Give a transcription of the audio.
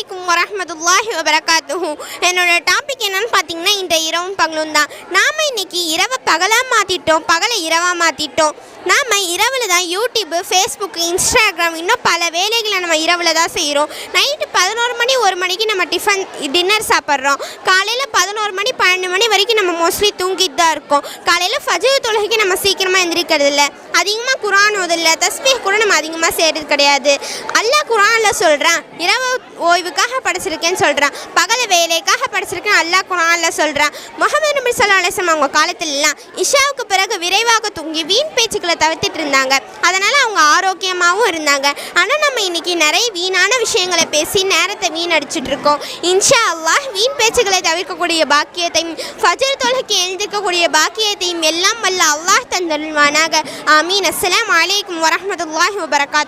वरहमदल वर्कू इन topic என்னன்னு பார்த்தீங்கன்னா இந்த இரவும் பகலும் தான். நாம் இன்னைக்கு இரவை பகலாக மாற்றிட்டோம் பகலை இரவாக மாற்றிட்டோம் நாம் இரவில் தான் யூடியூப்பு ஃபேஸ்புக் இன்ஸ்டாகிராம் இன்னும் பல வேலைகளை நம்ம இரவில் தான் செய்கிறோம் நைட்டு பதினோரு மணி ஒரு மணிக்கு நம்ம டிஃபன் டின்னர் சாப்பிட்றோம். காலையில் பதினோரு மணி பன்னெண்டு மணி வரைக்கும் நம்ம மோஸ்ட்லி தூங்கிட்டு தான் இருக்கோம். காலையில் ஃபஜர் தொழுகைக்கு நம்ம சீக்கிரமாக எந்திரிக்கிறது இல்லை. அதிகமாக குரான் ஓதில்ல தஸ்பீஹ் கூட நம்ம அதிகமாக செய்கிறது கிடையாது. அல்லாஹ் குரானில் சொல்கிறான் இரவு ஓய்வுக்காக படிச்சிருக்கேன்னு சொல்கிறான் பகல வேலைக்காக படிச்சிருக்கேன் அல்லாஹ் குரானில் சொல்கிறான் முகமது நபி சொல்லா அலிஸ்லாம் அவங்க காலத்துலலாம் இஷாவுக்கு பிறகு விரைவாக தூங்கி வீண் பேச்சுக்களை தவிர்த்துட்டு இருந்தாங்க. அதனால் அவங்க ஆரோக்கியமாகவும் இருந்தாங்க. ஆனால் நம்ம இன்னைக்கு நிறைய வீணான விஷயங்களை பேசி நேரத்தை வீணடிச்சிட்டு இருக்கோம். இன்ஷா அல்லாஹ் வீண் பேச்சுக்களை தவிர்க்கக்கூடிய பாக்கியத்தையும் ஃபஜர் தொலைக்கு எழுந்திருக்கக்கூடிய பாக்கியத்தையும் எல்லாம் வல்ல அல்லாஹ் தந்தருள்வானாக. ஆமீன். அஸ்லாம் அலைக்கும் வரமத்துல்லாஹி வபரகாத்